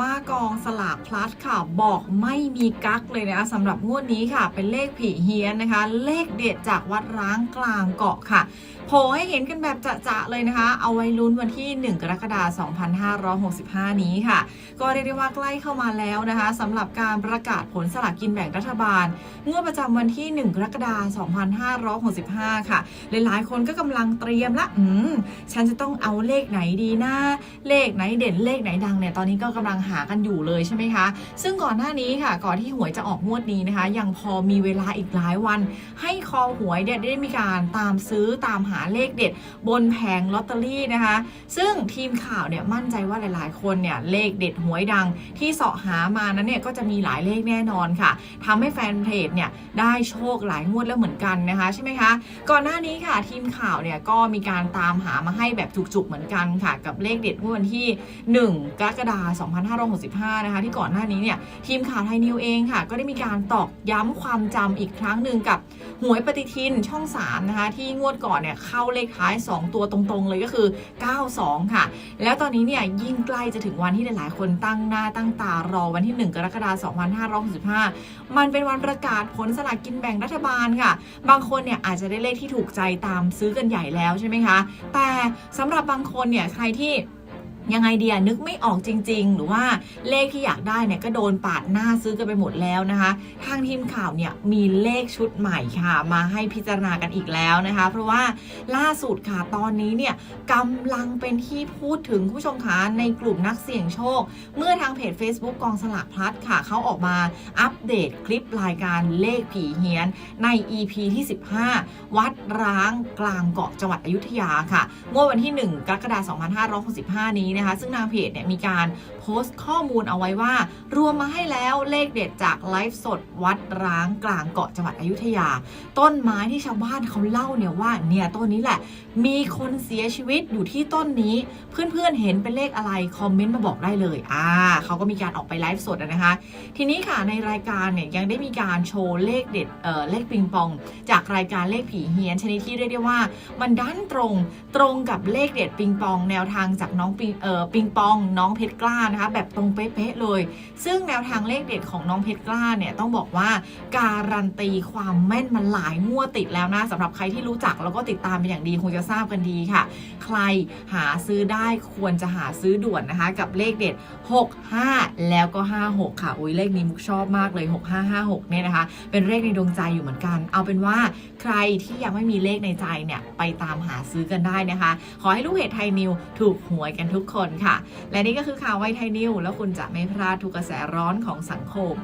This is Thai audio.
ว่ากอง สลากพลัสค่ะ บอกไม่มีกั๊กเลยนะคะสำหรับงวดนี้ค่ะ เป็นเลขผีเฮียนนะคะ เลขเด็ดจากวัดร้างกลางเกาะค่ะโผล่ให้เห็นกันแบบจะๆเลยนะคะ เอาไว้ลุ้นวันที่ 1 กรกฎาคม2565 นี้ค่ะ ก็เรียกได้ว่าใกล้เข้ามาแล้วนะคะสำหรับการประกาศผลสลากกินแบ่งรัฐบาลงวดประจำวันที่ 1 กรกฎาคม2565 ค่ะ หลายๆ คนก็กำลังเตรียมละอืมฉันจะต้องเอาเลขไหนดีนะเลขไหนเด่นเลขไหนดังเนี่ยตอนนี้ก็กำลังหากันอยู่เลยใช่ไหมคะ ซึ่งก่อนหน้านี้ค่ะ ก่อนที่หวยจะออกงวดนี้นะคะ ยังพอมีเวลาอีกหลายวัน ให้คอหวยเนี่ยได้มีการตามซื้อตามหาเลขเด็ด บนแผงลอตเตอรี่นะคะ ซึ่งทีมข่าวเนี่ยมั่นใจว่าหลายๆ คนเนี่ยเลขเด็ดหวยดังที่เสาะหามานั้นเนี่ยก็จะมีหลายเลขแน่นอนค่ะทำให้แฟนเพจเนี่ยได้โชคหลายงวดแล้วเหมือนกันนะคะใช่ไหมคะ ก่อนหน้านี้ค่ะทีมข่าวเนี่ยก็มีการตามหามาให้แบบจุกๆเหมือนกันค่ะ กับเลขเด็ดงวดวันที่ 1 กรกฎาคม2565นะคะ ที่ก่อนหน้านี้เนี่ยทีมข่าวไทยนิวเองค่ะ ก็ได้มีการตอกย้ำความจำอีกครั้งหนึ่งกับหวยปฏิทินช่อง 3 นะคะ ที่งวดก่อนเนี่ยเข้าเลขท้าย 2 ตัวตรงๆ เลยก็คือ 92 ค่ะ แล้วตอนนี้เนี่ยยิ่งใกล้จะถึงวันที่หลายๆ คนตั้งหน้าตั้งตารอวันที่ 1 กรกฎาคม2565 มันเป็นวันประกาศผลสลากกินแบ่งรัฐบาลค่ะ บางคนเนี่ยอาจจะได้เลขที่ถูกใจตามซื้อกันใหญ่แล้วใช่ไหมคะ แต่สำหรับบางคนเนี่ยใครที่ ยังไงเดียนึกไม่ออกจริง ๆ หรือว่าเลขที่อยากได้เนี่ยก็โดนปาดหน้าซื้อกันไปหมดแล้วนะคะ ทางทีมข่าวเนี่ยมีเลขชุดใหม่ค่ะ มาให้พิจารณากันอีกแล้วนะคะ เพราะว่าล่าสุดค่ะตอนนี้เนี่ยกำลังเป็นที่พูดถึงผู้ชมคะในกลุ่มนักเสี่ยงโชค เมื่อทางเพจ Facebook กองสลากพลัดค่ะ เขาออกมาอัปเดตคลิปรายการเลขผีเฮียนใน EP ที่ 15 วัดร้างกลางเกาะจังหวัดอยุธยาค่ะเมื่อวันที่ 1 กรกฎาคม2565 นี้นะคะ ซึ่งทางเพจเนี่ยมีการโพสต์ข้อมูลเอาไว้ว่า รวมมาให้แล้วเลขเด็ดจากไลฟ์สดวัดร้างกลางเกาะจังหวัดอยุธยา ต้นไม้ที่ชาวบ้านเขาเล่าเนี่ยว่าเนี่ยต้นนี้แหละ มีคนเสียชีวิตอยู่ที่ต้นนี้ เพื่อนๆเห็นเป็นเลขอะไรคอมเมนต์มาบอกได้เลยอ่าเขาก็มีการออกไปไลฟ์สดนะคะ ทีนี้ค่ะในรายการเนี่ยยังได้มีการโชว์เลขเด็ดเอ่อเลขปิงปอง จากรายการเลขผีเฮียนชนิดที่เรียกได้ว่า มันดันตรงตรงกับเลขเด็ดปิงปอง แนวทางจากน้องปิงเอปิงปองน้องเพชรกล้านะคะแบบตรงเป๊ะๆเลย ซึ่งแนวทางเลขเด็ดของน้องเพชรกล้าเนี่ยต้องบอกว่าการันตีความแม่นมาหลายงวดติดแล้วนะสำหรับใครที่รู้จักแล้วก็ติดตามเป็นอย่างดีคงจะทราบกันดีค่ะ ใครหาซื้อได้ควรจะหาซื้อด่วนนะคะ กับเลขเด็ด 65 แล้วก็ 56 ค่ะอุ้ยเลขนี้มุกชอบมากเลย 6556เนี่ยนะคะ เป็นเลขในดวงใจอยู่เหมือนกัน เอาเป็นว่าใครที่ยังไม่มีเลขในใจเนี่ยไปตามหาซื้อกันได้นะคะ ขอให้ลูกเพจไทยนิวถูกหวยกันทุกคนค่ะ และนี่ก็คือข่าวไวไทยนิวแล้วคุณจะไม่พลาดทุกกระแสร้อนของสังคม